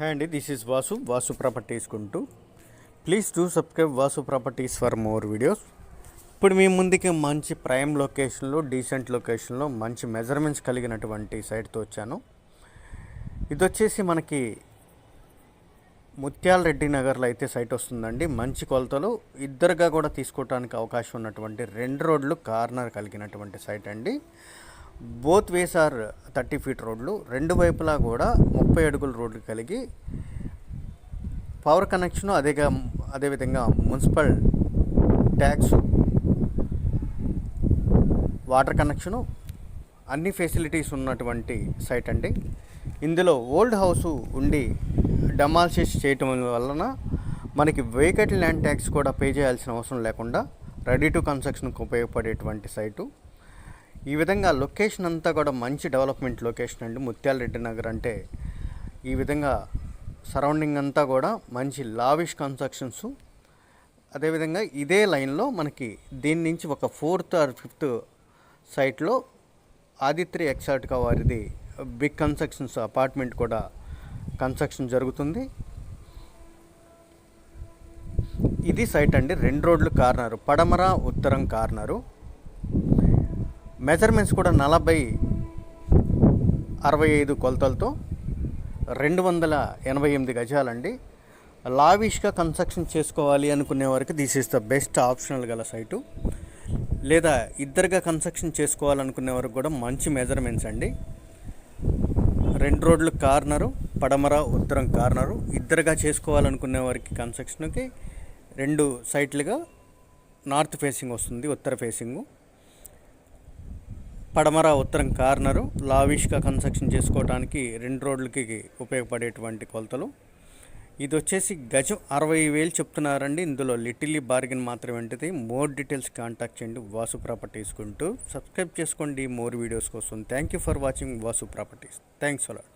Hi అండి this is Vasu Vasu properties కుంటూ. Please do subscribe Vasu properties for more videos. ఇప్పుడు మీ ముందుకి మంచి ప్రైమ్ లొకేషన్లో డీసెంట్ లొకేషన్లో మంచి మెజర్మెంట్స్ కలిగినటువంటి సైట్తో వచ్చాను. ఇది వచ్చేసి మనకి ముత్యాల రెడ్డి నగర్లో అయితే సైట్ వస్తుందండి. మంచి కొలతలు ఇద్దరుగా కూడా తీసుకోవడానికి అవకాశం ఉన్నటువంటి రెండు రోడ్లు కార్నర్ కలిగినటువంటి సైట్ అండి. Both ways are thirty feet రోడ్లు రెండు వైపులా కూడా ముప్పై అడుగుల రోడ్లు కలిగి పవర్ కనెక్షన్ అదేగా అదేవిధంగా మున్సిపల్ ట్యాక్స్ వాటర్ కనెక్షను అన్ని ఫెసిలిటీస్ ఉన్నటువంటి సైట్ అండి. ఇందులో ఓల్డ్ హౌస్ ఉండి డెమాలిసిస్ చేయటం వలన మనకి వెహికల్ ల్యాండ్ ట్యాక్స్ కూడా పే చేయాల్సిన అవసరం లేకుండా రెడీ టు కన్స్ట్రక్షన్కి ఉపయోగపడేటువంటి సైటు. ఈ విధంగా లొకేషన్ అంతా కూడా మంచి డెవలప్మెంట్ లొకేషన్ అండి. ముత్యాలరెడ్డి నగర్ అంటే ఈ విధంగా సరౌండింగ్ అంతా కూడా మంచి లావిష్ కన్స్ట్రక్షన్స్. అదేవిధంగా ఇదే లైన్లో మనకి దీని నుంచి ఒక ఫోర్త్ ఆర్ ఫిఫ్త్ సైట్లో ఆదిత్రి ఎక్సాటికా వారిది బిగ్ కన్స్ట్రక్షన్స్ అపార్ట్మెంట్ కూడా కన్స్ట్రక్షన్ జరుగుతుంది. ఇది సైట్ అండి. రెండు రోడ్లు కార్నరు. పడమర ఉత్తరం కార్నరు. మెజర్మెంట్స్ కూడా నలభై అరవై ఐదు కొలతలతో రెండు వందల ఎనభై ఎనిమిది గజాలండి. లావిష్గా కన్స్ట్రక్షన్ చేసుకోవాలి అనుకునే వారికి this is the best optional గల సైటు. లేదా ఇద్దరుగా కన్స్ట్రక్షన్ చేసుకోవాలనుకునే వారికి కూడా మంచి మెజర్మెంట్స్ అండి. రెండు రోడ్లు కార్నరు పడమర ఉత్తరం కార్నరు. ఇద్దరుగా చేసుకోవాలనుకునే వారికి కన్స్ట్రక్షన్కి రెండు సైట్లుగా నార్త్ ఫేసింగ్ వస్తుంది ఉత్తర ఫేసింగు. పడమర ఉత్తరం కార్నరు లావిష్గా కన్స్ట్రక్షన్ చేసుకోవడానికి రెండు రోడ్లకి ఉపయోగపడేటువంటి కొలతలు. ఇది వచ్చేసి గజం అరవై వేలు చెప్తున్నారండి. ఇందులో లిటిల్లీ బార్గెన్ మాత్రమే ఉంటుంది. మోర్ డీటెయిల్స్ కాంటాక్ట్ చేయండి వాసు ప్రాపర్టీస్ కుంటూ సబ్స్క్రైబ్ చేసుకోండి. మోర్ వీడియోస్ కోసం thank you for watching Vasu properties. Thanks a lot